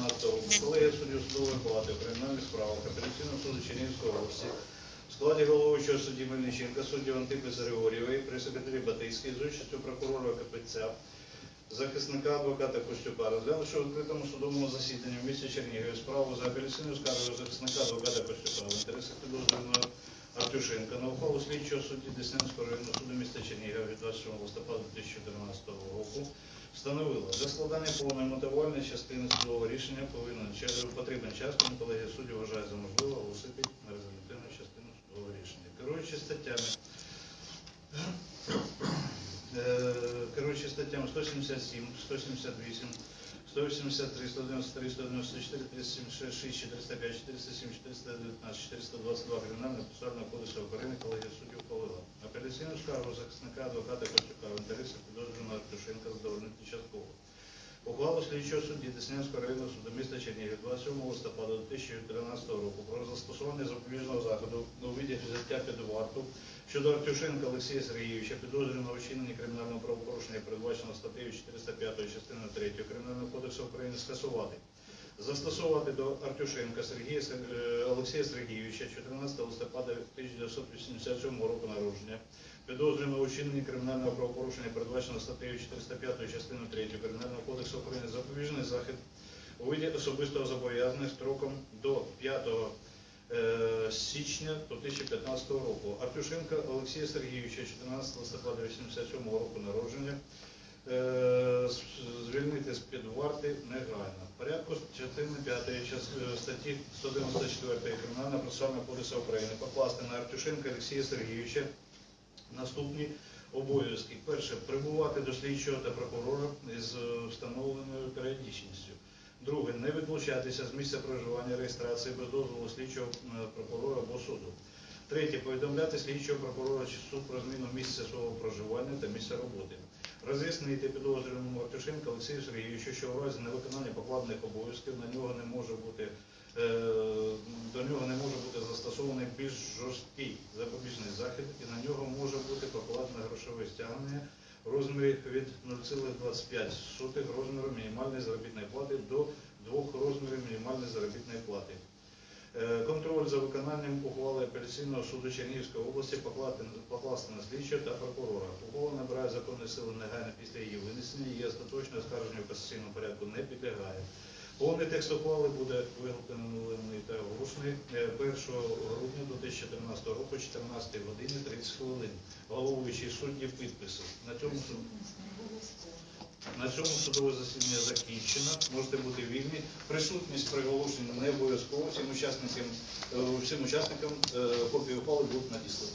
2013 року колегія суддів судової палати у кримінальних справах апеляційного суду Чернігівської області в складі головуючого судді Мельниченка, суддів Антипи Заригорєвої, при секретарі Батийській з участю прокурора КПЦ, захисника адвоката Костюка, розглянувши в відкритому судовому засіданні в місті Чернігові справу за апеляційною скаргою захисника адвоката Костюка в інтересах підозрюваного Артюшенка на ухвалу слідчого судді Деснянського районного суду міста Чернігова від 27 листопада 2013 року встановила для складання повної мотивувальної частини судового рішення повинен потрібен час, тому колегія суддів вважає за можливе оголосити на резолютивну частину судового рішення. Керуючи статтями Е, керуючи статтями 177, 178, 183, 193, 194, 376, 405, 407, 419, 422 Кримінального процесуального кодексу України колегія суддів ухвалила. Апеляційну скаргу захисника адвоката Костюка в інтересах підозрюваного Артюшенка задовольнити частково. Ухвалу слідчого судді Деснянського районного суду міста Чернігів 27 листопада 2013 року про застосування запобіжного заходу у виді взяття під варту щодо Артюшенка Олексія Сергійовича, підозрюваного вчинення кримінального правопорушення, передбаченого статтею 405 частиною 3 Кримінального кодексу України, скасувати. Застосувати до Артюшенка Сергія е, Олексія Сергійовича 14 листопада 1987 року народження, підозрюваного у вчиненні кримінального правопорушення, передбаченого статтею 405 частиною 3 Кримінального кодексу України, запобіжний захід у виді особистого зобов'язання строком до 5 січня 2015 року. Артюшенка Олексія Сергійовича 14 листопада 1987 року народження е, звільнити з-під варти негайно. Порядку частини 5 е, статті 194 Кримінального процесуального кодексу України покласти на Артюшенка Олексія Сергійовича наступні обов'язки. Перше, прибувати до слідчого та прокурора з е, встановленою періодичністю. Друге, не відлучатися з місця проживання реєстрації без дозволу слідчого е, прокурора або суду. Третє, повідомляти слідчого прокурора чи суд про зміну місця свого проживання та місця роботи. Роз'яснити підозрюваному Артюшенка Олексію Сергійовичу, що в разі невиконання покладених обов'язків на нього не може бути е, до нього не може бути застосований більш жорсткий запобіжний захід, і на нього може бути покладено грошове стягнення розмірі від 0,25 розміру мінімальної заробітної плати до двох розмірів мінімальної заробітної плати. Е, Контроль за виконанням ухвали апеляційного суду Чернігівської області покласти, на слідчого та прокурора. Ухвала набирає законної сили негайно після її винесення, її остаточне оскарження в касаційному порядку не підлягає. Повний текст ухвали буде виготовлений та оголошений е, 1 грудня 2013 року, 14 години 30 хвилин. Головуючий судді підписи. На цьому. На цьому судове засідання закінчено. Можете бути вільні. Присутність приголошення не обов'язково. Всім учасникам, е, всім учасникам е, копії ухвали будуть надіслані.